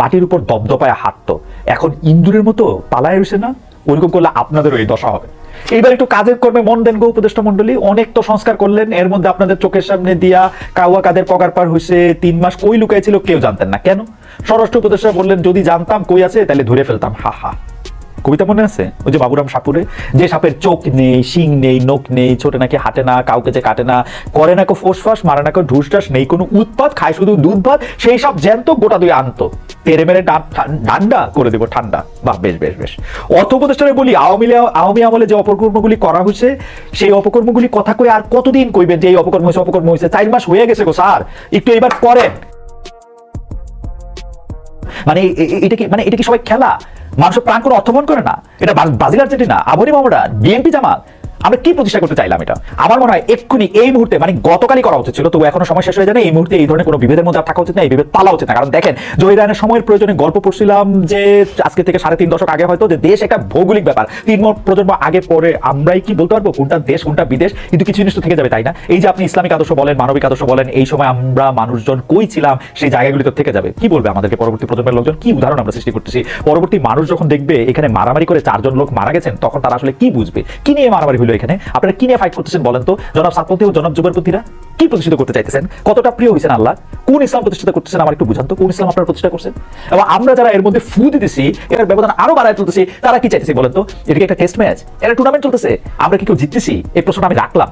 মাটির উপর দপদপায় হাঁটতো। এখন ইন্দুরের মতো পালায় রয়েছে না? ওইরকম করলে আপনাদেরও এই দশা হবে। এইবার একটু কাজের কর্মে মন দেন গো উপদেষ্টা মন্ডলী অনেক তো সংস্কার করলেন, এর মধ্যে আপনাদের চোখের সামনে দিয়া কাওয়া কাদের পকার পার হয়েছে তিন মাস কই লুকাইছিল কেউ জানতেন না। কেন? স্বরাষ্ট্র উপদেষ্টা বললেন, যদি জানতাম কই আছে, তাহলে ধরে ফেলতাম। হা হা। কবিতা মনে আছে? ওই যে বাবুরাম সাপুরে? যে সাপের চোখ নেই, শিং নেই, নখ নেই, ছোটে নাকি হাঁটে না, কাউকে যে কাটে না, করে না কো ফোসফাস মারে না কো ঢুস ঢাস, নেই কোনো উৎপাত, খায় শুধু দুধ ভাত, সেই সব জ্যান্ত গোটা দুই আনতো। তেরে মেরে ঠান্ডা করে দেবো, ঠান্ডা। বাহ, বেশ বেশ বেশ। অর্থ উপদেষ্টারে বলি, আওয়ামী আওয়ামী আমলে যে অপকর্মগুলি করা হয়েছে, সেই অপকর্মগুলি কথা কয়ে আর কতদিন কইবেন যে এই অপকর্ম হয়েছে অপকর্ম হয়েছে? চার মাস হয়ে গেছে গো, স্যার। একটু এবার করেন। মানে এটা কি মানে এটা কি সবাই খেলা? মানুষের প্রাণ কোনো অর্থবহন করে না। এটা বাজিলার যেটি না। আবরি মামরা বিএনপি জামাত আমরা কি প্রতিষ্ঠা করতে চাইলাম এটা? আমার মনে হয় এক্ষুনি এই মুহূর্তে মানে গতকালই করা উচিত ছিল তো এখনও সময় শেষ হয়ে যায় এই মুহূর্তে এই ধরনের কোনো বিভেদের মধ্যে থাকা উচিত না, এই বিভেদ পালা উচিত না। কারণ দেখেন জহির রায়নের সময়ের প্রয়োজনে গল্প পড়ছিলাম যে আজকে থেকে সাড়ে তিন দশক আগে হয়তো যে দেশ একটা ভৌগোলিক ব্যাপার। তিন প্রজন্ম আগে পরে আমরাই কি বলতে পারব? কোনটা দেশ, কোনটা বিদেশ? কিন্তু কিছু জিনিস তো থেকে যাবে, তাই না? এই যে আপনি ইসলামিক আদর্শ বলেন, মানবিক আদর্শ বলেন, এই সময় আমরা মানুষজন কই ছিলাম, সেই জায়গাগুলি তো থেকে যাবে। কি বলবে আমাদেরকে পরবর্তী প্রজন্মের লোকজন? কি উদাহরণ আমরা সৃষ্টি করতেছি? পরবর্তী মানুষ যখন দেখবে, এখানে মারামারি করে চারজন লোক মারা গেছেন, তখন তারা আসলে কি বুঝবে? কি নিয়ে মারামারি হলো এখানে। আপনারা কি নিয়ে ফাইট করতেছেন বলেন তো? জনাব সাতপন্থী ও জনাব যুবরপন্থীরা কি প্রতিষ্ঠিত করতে চাইতেছেন? কতটা প্রিয় হয়েছেন আল্লাহ? কোন ইসলাম প্রতিষ্ঠিত করতেছেন আমার একটু বুঝান তো, কোন ইসলাম আপনারা প্রতিষ্ঠা করছেন? এবং আমরা যারা এর মধ্যে ফু দিতেছি এর ব্যবধান আরও বাড়ায় তুলতেছি, তারা কি চাইতেছে বলেন তো? এটা কি একটা টেস্ট ম্যাচ এটা টুর্নামেন্ট চলতেছে? আমরা কি কেউ জিততেছি? এই প্রশ্নটা আমি রাখলাম।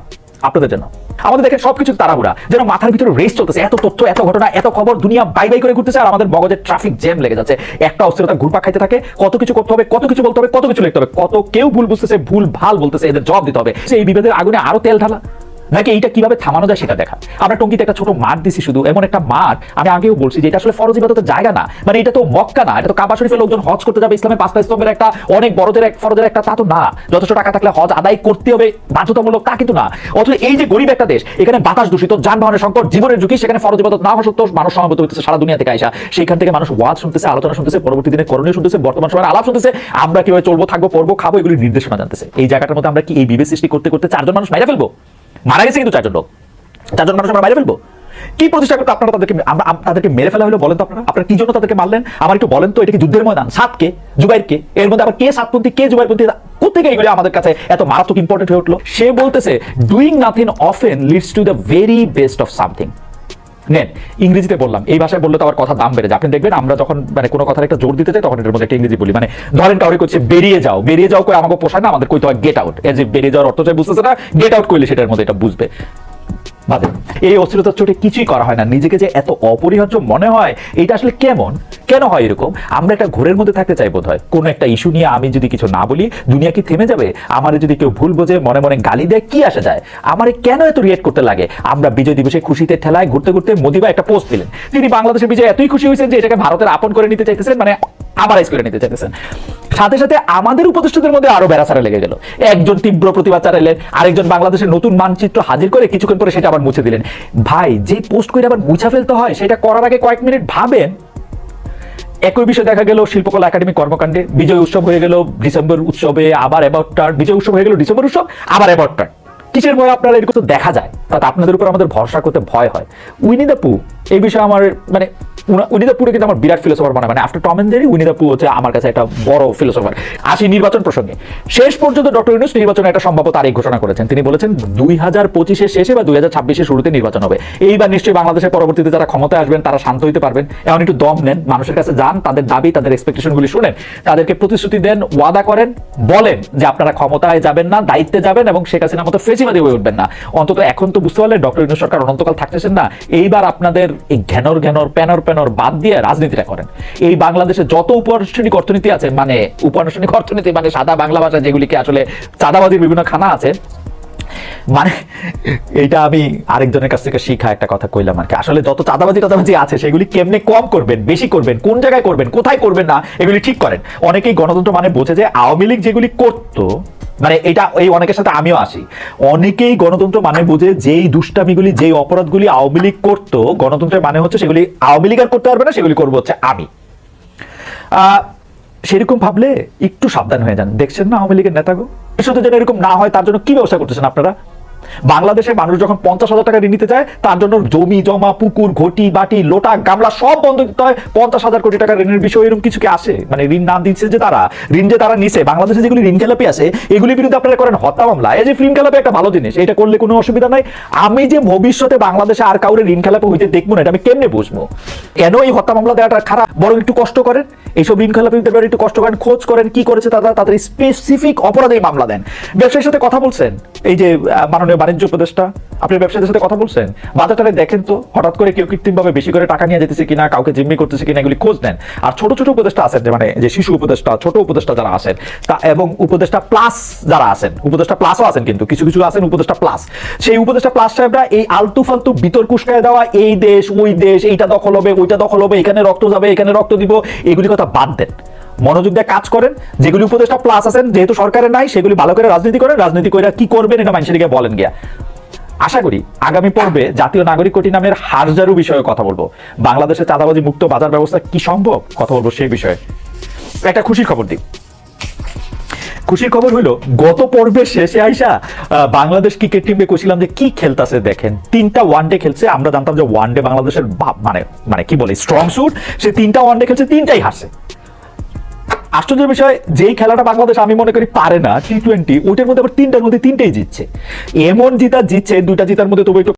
আপনাদের জন্য। আমাদের দেখেন সবকিছু তাড়াহুড়া, যেন মাথার ভিতরে রেস চলতেছে, এত তথ্য, এত ঘটনা, এত খবর, দুনিয়া বাই বাই করে ঘুরতেছে, আর আমাদের মগজের ট্রাফিক জ্যাম লেগে যাচ্ছে। একটা অস্থিরতা ঘুরপা খাইতে থাকে, কত কিছু করতে হবে, কত কিছু বলতে হবে, কত কিছু লিখতে হবে, কত কেউ ভুল বুঝতেছে, ভুল ভালো বলতেছে, এদের জব দিতে হবে। সেই বিভেদের আগুনে আরও তেল ঢালা। নাকি এইটা কীভাবে থামানো যায় সেটা দেখা। আমরা টঙ্গিতে একটা ছোট মাঠ দিছি শুধু, এমন একটা মাঠ, আমি আগেও বলছি যে এটা আসলে ফরজ ইবাদতের জায়গা না। মানে এটা তো মক্কা না, এটা তো কাবা শরীফের লোকজন হজ করতে যাবে, ইসলামের পাঁচটা স্তম্ভের একটা অনেক বড়দের এক ফরজের একটা তা তো না। যথেষ্ট টাকা থাকলে হজ আদায় করতে হবে, বাধ্যতামূলক তা কিন্তু না। অথচ এই যে গরিব একটা দেশ, এখানে বাতাস দূষিত, যানবাহনের সংকট, জীবনের ঝুঁকি, সেখানে ফরজ ইবাদত না হওয়া সত্ত্বেও মানুষ সমাবেত হইতেছে সারা দুনিয়া থেকে আসা সেখান থেকে মানুষ ওয়াজ শুনতেছে, আলোচনা শুনতেছে, পরবর্তী দিনে করণীয় শুনতেছে, বর্তমান সময়ের আলাপ শুনতেছে। আমরা কীভাবে চলবো, থাকব, পড়ব, খাব, এগুলি নির্দেশনা জানতেছে। এই জায়গাটার মধ্যে আমরা কি এই বিবেক সৃষ্টি করতে করতে চারজন মানুষ মাইরা ফেলব? মারা গেছে কিন্তু চারজন লোক। চারজন মানুষ আমরা বাইরে ফেলব? কি প্রতিষ্ঠা করতে আপনারা তাদেরকে তাদেরকে মেরে ফেলা হলো বলেন তো আপনারা? আপনারা কি জন্য তাদেরকে মারলেন? আমার একটু বলেন তো, এটা কি যুদ্ধের ময়দান? সাতকে জুবাইরকে? এর মধ্যে আবার কে সাতপন্থী কে জুবাইরপন্থী? কোথেকে এগুলো আমাদের কাছে এত মারাত্মক ইম্পর্টেন্ট হয়ে উঠল? সে বলতেছে doing nothing often leads to the very best of something নেন, ইংরেজিতে বললাম। এই ভাষায় বললে তো আবার কথা দাম বেড়ে যায়। আপনি দেখবেন আমরা যখন মানে কোনো কথার একটা জোর দিতে চাই, তখন এটার মধ্যে একটা ইংরেজি বলি। মানে ধরেন কাউরে করছে বেরিয়ে যাও বেরিয়ে যাও করে আমাকে পোষায় না, আমাদের কইতে হয় গেট আউট এজ যে বেরিয়ে যাওয়ার অর্থ চাই বুঝতেছে না গেট আউট করলে সেটার মধ্যে এটা বুঝবে। বাদে, এই অস্থিরতার চোটে কিছুই করা হয় না। নিজেকে যে এত অপরিহার্য মনে হয়, এটা আসলে কেমন? কেন হয় এরকম? আমরা একটা ঘোরের মধ্যে থাকতে চাই বোধ হয় কোনো একটা ইস্যু নিয়ে আমি যদি কিছু না বলি, দুনিয়া কি থেমে যাবে? আমার যদি কেউ ভুল বোঝে, মনে মনে গালি দেয়, কি আসা যায়? আমারে কেন এত রিয়েক্ট করতে লাগে? আমরা বিজয় দিবসে খুশিতে ঠেলায় ঘুরতে ঘুরতে মোদিবা একটা পোস্ট দিলেন। তিনি বাংলাদেশের বিজয় এতই খুশি হয়েছেন যে এটাকে ভারতের আপন করে নিতে চাইতেছেন মানে আমারাইজ করে নিতে চাইতেছেন। সাথে সাথে আমাদের উপদেষ্টাদের মধ্যে আরও বেড়াচারা লেগে গেল। একজন তীব্র প্রতিবাদ চালাইলেন আরেকজন বাংলাদেশের নতুন মানচিত্র হাজির করে কিছুক্ষণ পরে সেটা আবার মুছে দিলেন। ভাই, যে পোস্ট করে আবার মুছা ফেলতে হয়, সেটা করার আগে কয়েক মিনিট ভাবেন। একই বিষয় দেখা গেল, শিল্পকলা একাডেমি কর্মকাণ্ডে বিজয় উৎসব হয়ে গেল, ডিসেম্বর উৎসবে আবার অ্যাবাউট টার্ন বিজয় উৎসব হয়ে গেল, ডিসেম্বর উৎসব, আবার অ্যাবাউট টার্ন কিসের ভয় আপনারা এরকম দেখা যায়? তাতে আপনাদের উপর আমাদের ভরসা করতে ভয় হয়। উইনি দ্য পু এই বিষয়ে আমার মানে উনা- উইনি কিন্তু আমার বিরাট ফিলোসফার মনে মানে after Tom and Jerry Winnie হচ্ছে আমার কাছে একটা বড় ফিলোসফার আসি নির্বাচন প্রসঙ্গে। শেষ পর্যন্ত ডক্টর ইউনুস নির্বাচনে একটা সম্ভাব্য তারিখ ঘোষণা করেছেন। তিনি বলেছেন, দুই হাজার পঁচিশের শেষে বা দুই হাজার ছাব্বিশের শুরুতে নির্বাচন হবে। এইবার নিশ্চয়ই বাংলাদেশের পরবর্তীতে যারা ক্ষমতায় আসবেন, তারা শান্ত হইতে পারবেন। এখন একটু দম নেন, মানুষের কাছে যান, তাদের দাবি, তাদের এক্সপেকটেশনগুলি শুনেন। তাদেরকে প্রতিশ্রুতি দেন, ওয়াদা করেন, বলেন যে আপনারা ক্ষমতায় যাবেন না, দায়িত্বে যাবেন এবং শেখ হাসিনার মতো ফেসিবাদী হয়ে উঠবেন না। অন্তত এখন তো বুঝতে পারলেন ডক্টর ইউনুস সরকার অনন্তকাল থাকতেছেন না। এইবার আপনাদের এই ঘ্যানর ঘ্যানর, প্যানর প্যানর বাদ দিয়ে রাজনীতিটা করেন। এই বাংলাদেশে যত উপানুষ্ঠানিক অর্থনীতি আছে মানে উপানুষ্ঠানিক অর্থনীতি মানে সাদা বাংলা ভাষা যেগুলিকে আসলে চাঁদাবাজির বিভিন্ন খানা আছে মানে এইটা আমি আরেকজনের কাছ থেকে শিখা একটা কথা কইলাম আর কি। আসলে যত চাঁদাবাজি টাদাবাজি আছে, সেগুলি কেমনে কম করবেন, বেশি করবেন, কোন জায়গায় করবেন, কোথায় করবেন না, এগুলি ঠিক করেন। অনেকেই গণতন্ত্র মানে বোঝে যে আওয়ামী লীগ যেগুলি করতো মানে এটা এই অনেকের সাথে আমিও আসি অনেকেই গণতন্ত্র মানে বোঝে যেই দুষ্টামিগুলি, যেই অপরাধগুলি আওয়ামী লীগ করতো, গণতন্ত্রের মানে হচ্ছে সেগুলি আওয়ামী লীগ আর করতে পারবে না, সেগুলি করব হচ্ছে আমি। সেরকম ভাবলে একটু সাবধান হয়ে যান। দেখছেন না আওয়ামী লীগের নেতাগো? শুধু যেন এরকম না হয়, তার জন্য কি ব্যবস্থা করতেছেন আপনারা? বাংলাদেশে মানুষ যখন পঞ্চাশ হাজার টাকা ঋণ নিতে চায় তার জন্য জমি জমা পুকুর ঘটি বাটি লোটা গামলা সব বন্ধ দিতে হয়। পঞ্চাশ হাজার কোটি টাকা ঋণের বিষয় এরকম কিছু কি আসে? মানে ঋণ না দিচ্ছে যে তারা ঋণ যে তারা নিছে বাংলাদেশে যেগুলি ঋণ খেলাপি আছে এগুলির বিরুদ্ধে আপনারা করেন হত্যা মামলা। এই যে ঋণ খেলাপি একটা ভালো জিনিস এটা করলে কোনো অসুবিধা নাই। আমি যে ভবিষ্যতে বাংলাদেশে আর কাউরে ঋণ খেলাপি হইতে দেখব না এটা আমি কেমনে বুঝব? কেন এই হত্যা মামলা দেওয়াটা খারাপ? বরং একটু কষ্ট করেন। এইসব ঋণ খেলাপিদের ব্যাপারে একটু কষ্ট করেন খোঁজ করেন কি করেছে তারা তাদের স্পেসিফিক অপরাধে মামলা দেন। ব্যবসায়ীর সাথে কথা বলছেন এই যে আহ, মাননীয় বাণিজ্য উপদেষ্টা আপনি ব্যবসায়ীদের সাথে কথা বলছেন? বাজারটারে দেখেন তো, হঠাৎ করে কেউ কৃত্রিমভাবে বেশি করে টাকা নিয়ে যেতেছে কিনা, কাউকে জিম্মি করতেছে কিনা, এগুলি খোঁজ নেন। আর ছোট ছোট উপদেষ্টা আছেন যে মানে যে শিশু উপদেষ্টা, ছোট উপদেষ্টা যারা আছেন, তা এবং উপদেষ্টা প্লাস যারা আছেন, উপদেষ্টা প্লাসও আছেন কিন্তু, কিছু কিছু আছেন উপদেষ্টা প্লাস। সেই উপদেষ্টা প্লাস সাহেবরা এই আলতু ফালতু বিতর্ক উস্কায় দেওয়া, এই দেশ, ওই দেশ, এইটা দখল হবে, ওইটা দখল হবে, এখানে রক্ত যাবে, এখানে রক্ত দিব এগুলি কথা বাদ দেন। মনোযোগ দিয়ে কাজ করেন, যেগুলি উপদেষ্টা প্লাস আছেন, যেহেতু সরকারের নাই, সেগুলি ভালো করে রাজনীতি করেন, রাজনীতি করে কি করবেন এটা মানুষের গিয়ে বলেন গিয়া। আশা করি আগামী পর্বে জাতীয় নাগরিক কোটি নামের হারজারু বিষয়ে কথা বলব। বাংলাদেশে চাঁদাবাজি মুক্ত বাজার ব্যবস্থা কি সম্ভব? কথা বলব সেই বিষয়ে। একটা খুশির খবর দিই। খুশির খবর হইল, গত পর্বের শেষে আইসা বাংলাদেশ ক্রিকেট টিমকে কছিলাম যে কি খেলতাছে দেখেন, তিনটা ওয়ানডে খেলছে, আমরা জানতাম যে ওয়ানডে বাংলাদেশের মানে মানে কি বলে স্ট্রং সুট সে তিনটা ওয়ানডে খেলছে, তিনটাই হারছে। আশ্চর্যের বিষয়, যেই খেলাটা বাংলাদেশ আমি মনে করি পারে না টি টোয়েন্টি ওইটার মধ্যে আবার তিনটার মধ্যে তিনটেই জিতছে। এমন জিতা জিতছে, দুইটা জিতার মধ্যে তবু একটু